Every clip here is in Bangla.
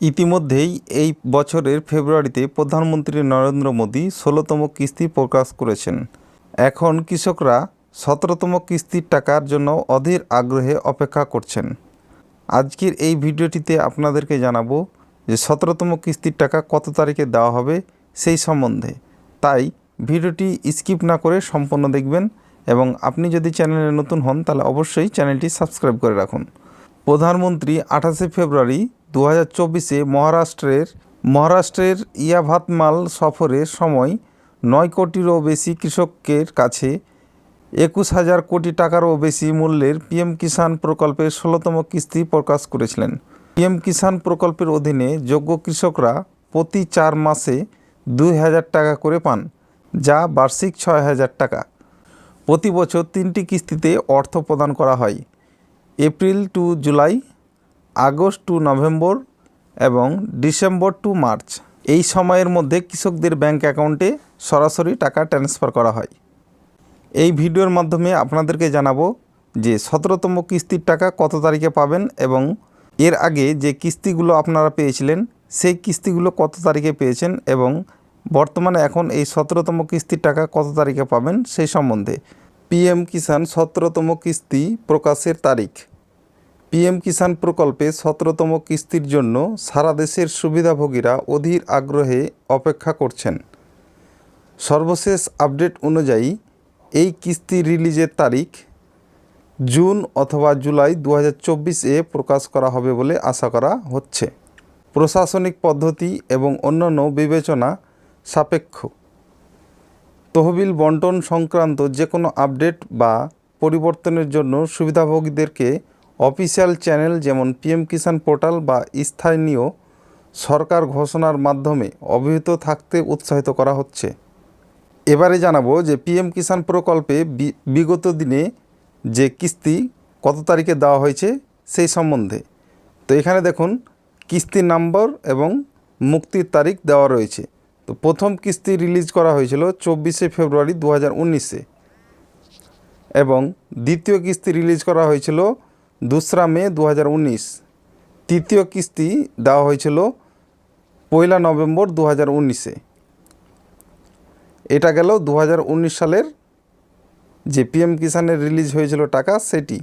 ইতিমধ্যেই এই বছরের ফেব্রুয়ারিতে প্রধানমন্ত্রী নরেন্দ্র মোদী ষোলোতম কিস্তি প্রকাশ করেছেন। এখন কৃষকরা সতেরোতম কিস্তির টাকার জন্য অধীর আগ্রহে অপেক্ষা করছেন। আজকের এই ভিডিওটিতে আপনাদেরকে জানাব যে সতেরোতম কিস্তির টাকা কত তারিখে দেওয়া হবে সেই সম্বন্ধে। তাই ভিডিওটি স্কিপ না করে সম্পূর্ণ দেখবেন এবং আপনি যদি চ্যানেলে নতুন হন তাহলে অবশ্যই চ্যানেলটি সাবস্ক্রাইব করে রাখুন। প্রধানমন্ত্রী আঠাশে ফেব্রুয়ারি দু হাজার চব্বিশে মহারাষ্ট্রের মহারাষ্ট্রের ইয়াভাতমাল সফরের সময় নয় কোটিরও বেশি কৃষকের কাছে একুশ হাজার কোটি টাকারও বেশি মূল্যের পিএম কিষাণ প্রকল্পের ষোলোতম কিস্তি প্রকাশ করেছিলেন। পিএম কিষাণ প্রকল্পের অধীনে যোগ্য কৃষকরা প্রতি চার মাসে দুই হাজার টাকা করে পান, যা বার্ষিক ছয় হাজার টাকা। প্রতি বছর তিনটি কিস্তিতে অর্থ প্রদান করা হয়। April to July August to November এবং ডিসেম্বর টু মার্চ। এই সময়ের মধ্যে কৃষকদের ব্যাংক অ্যাকাউন্টে সরাসরি টাকা ট্রান্সফার করা হয়। এই ভিডিওর মাধ্যমে আপনাদেরকে জানাব যে সতেরোতম কিস্তির টাকা কত তারিখে পাবেন এবং এর আগে যে কিস্তিগুলো আপনারা পেয়েছিলেন, সেই কিস্তিগুলো কত তারিখে পেয়েছেন এবং বর্তমানে এখন এই সতেরোতম কিস্তির টাকা কত তারিখে পাবেন সেই সম্বন্ধে। পিএম কিষাণ সতেরোতম কিস্তি প্রকাশের তারিখ। পিএম কিষাণ প্রকল্পে সতেরোতম কিস্তির জন্য সারা দেশের সুবিধাভোগীরা অধীর আগ্রহে অপেক্ষা করছেন। সর্বশেষ আপডেট অনুযায়ী এই কিস্তি রিলিজের তারিখ জুন অথবা জুলাই দু এ প্রকাশ করা হবে বলে আশা করা হচ্ছে। প্রশাসনিক পদ্ধতি এবং অন্যান্য বিবেচনা সাপেক্ষ। তহবিল বন্টন সংক্রান্ত যে কোনো আপডেট বা পরিবর্তনের জন্য সুবিধাভোগীদেরকে অফিসিয়াল চ্যানেল যেমন পিএম কিষাণ পোর্টাল বা স্থানীয় সরকার ঘোষণার মাধ্যমে অবহিত থাকতে উৎসাহিত করা হচ্ছে। এবারে জানাব যে পিএম কিষাণ প্রকল্পে বিগত দিনে যে কিস্তি কত তারিখে দেওয়া হয়েছে সেই সম্বন্ধে। তো এখানে দেখুন, কিস্তি নাম্বার এবং মুক্তির তারিখ দেওয়া রয়েছে। তো প্রথম কিস্তি রিলিজ করা হয়েছিল চব্বিশে ফেব্রুয়ারি দু এবং দ্বিতীয় কিস্তি রিলিজ করা হয়েছিল দোসরা মে দু হাজার উনিশ। তৃতীয় কিস্তি দেওয়া হয়েছিল পয়লা নভেম্বর দু হাজার উনিশে। এটা গেল দু হাজার উনিশ সালের যে পিএম কিষানের রিলিজ হয়েছিল টাকা, সেটি।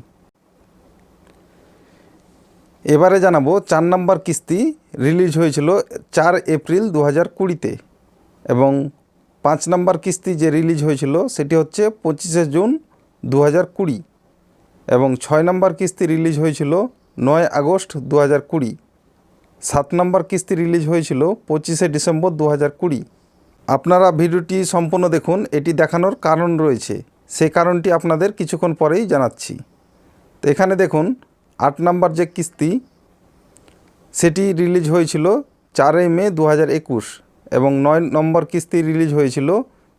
এবারে জানাব, চার নাম্বার কিস্তি রিলিজ হয়েছিল চার এপ্রিল দু হাজার কুড়িতে এবং পাঁচ নাম্বার কিস্তি যে রিলিজ হয়েছিল, সেটি হচ্ছে পঁচিশে জুন দু হাজার কুড়ি। এবং ছয় নম্বর কিস্তি রিলিজ হয়েছিল নয় আগস্ট দু হাজার কুড়ি। সাত নম্বর কিস্তি রিলিজ হয়েছিল পঁচিশে ডিসেম্বর দু হাজার কুড়ি। আপনারা ভিডিওটি সম্পূর্ণ দেখুন, এটি দেখানোর কারণ রয়েছে। সেই কারণটি আপনাদের কিছুক্ষণ পরেই জানাচ্ছি। তো এখানে দেখুন, আট নম্বর যে কিস্তি, সেটি রিলিজ হয়েছিল চারই মে দু হাজার একুশ এবং নয় নম্বর কিস্তি রিলিজ হয়েছিল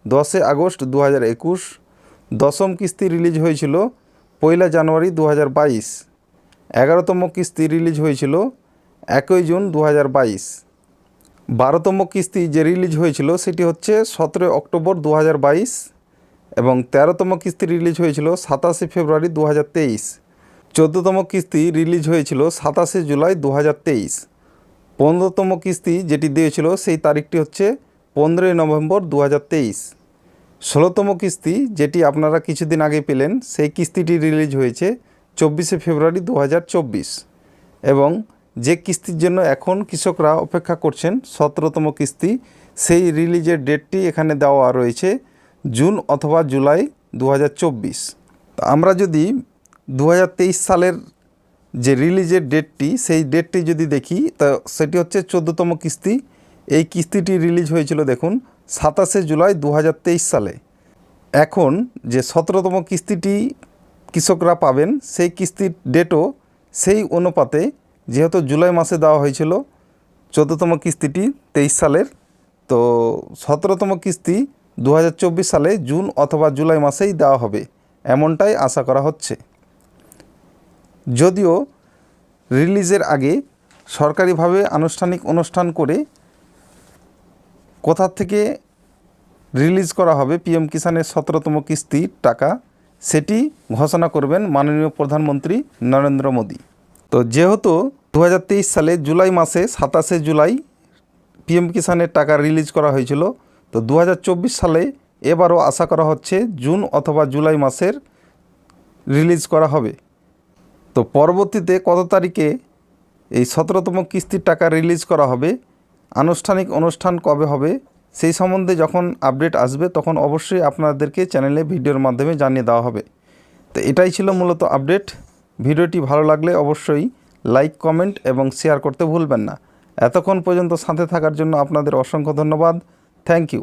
দশে আগস্ট দু হাজার একুশ। দশম কিস্তি রিলিজ হয়েছিল পয়লা জানুয়ারি দু হাজার বাইশ। এগারোতম কিস্তি রিলিজ হয়েছিল একই জুন দু হাজার বাইশ। বারোতম কিস্তি যে রিলিজ হয়েছিল সেটি হচ্ছে সতেরোই অক্টোবর দু হাজার বাইশ এবং তেরোতম কিস্তি রিলিজ হয়েছিল সাতাশে ফেব্রুয়ারি দু হাজার তেইশ। চোদ্দোতম কিস্তি রিলিজ হয়েছিল সাতাশে জুলাই দু হাজার তেইশ। পনেরোতম কিস্তি যেটি দিয়েছিল সেই তারিখটি হচ্ছে পনেরোই নভেম্বর দু হাজার তেইশ। ষোলোতম কিস্তি, যেটি আপনারা কিছুদিন আগে পেলেন, সেই কিস্তিটি রিলিজ হয়েছে চব্বিশে ফেব্রুয়ারি দু হাজার চব্বিশ। এবং যে কিস্তির জন্য এখন কৃষকরা অপেক্ষা করছেন, সতেরোতম কিস্তি, সেই রিলিজের ডেটটি এখানে দেওয়া রয়েছে জুন অথবা জুলাই দু হাজার চব্বিশ আমরা যদি দু হাজার তেইশ সালের যে রিলিজের ডেটটি, সেই ডেটটি যদি দেখি, তা সেটি হচ্ছে চোদ্দোতম কিস্তি। এই কিস্তিটি রিলিজ হয়েছিল, দেখুন সাতাশে জুলাই দু হাজার তেইশ সালে। এখন যে সতেরোতম কিস্তিটি কৃষকরা পাবেন, সেই কিস্তির ডেটও সেই অনুপাতে, যেহেতু জুলাই মাসে দেওয়া হয়েছিল, চোদ্দোতম কিস্তিটি তেইশ সালের। তো সতেরোতম কিস্তি দু হাজার চব্বিশ সালে জুন অথবা জুলাই মাসেই দেওয়া হবে, এমনটাই আশা করা হচ্ছে। যদিও রিলিজের আগে সরকারিভাবে আনুষ্ঠানিক অনুষ্ঠান করে কোথা থেকে রিলিজ করা হবে পিএম কিষানের সতেরোতম কিস্তির টাকা, সেটি ঘোষণা করবেন মাননীয় প্রধানমন্ত্রী নরেন্দ্র মোদী। তো যেহেতু দু হাজার তেইশ সালে জুলাই মাসে সাতাশে জুলাই পিএম কিষানের টাকা রিলিজ করা হয়েছিল, তো দু হাজার চব্বিশ সালে এবারও আশা করা হচ্ছে জুন অথবা জুলাই মাসের রিলিজ করা হবে। তো পরবর্তীতে কত তারিখে এই সতেরোতম কিস্তির টাকা রিলিজ করা হবে আনুষ্ঠানিক অনুষ্ঠান কবে হবে, সেই সম্বন্ধে যখন আপডেট আসবে, তখন অবশ্যই আপনাদেরকে চ্যানেলে ভিডিওর মাধ্যমে জানিয়ে দেওয়া হবে। তো এটাই ছিল মূলত আপডেট ভিডিওটি ভালো লাগলে অবশ্যই লাইক কমেন্ট এবং শেয়ার করতে ভুলবেন না। এতক্ষণ পর্যন্ত সাথে থাকার জন্য আপনাদের অসংখ্য ধন্যবাদ। Thank you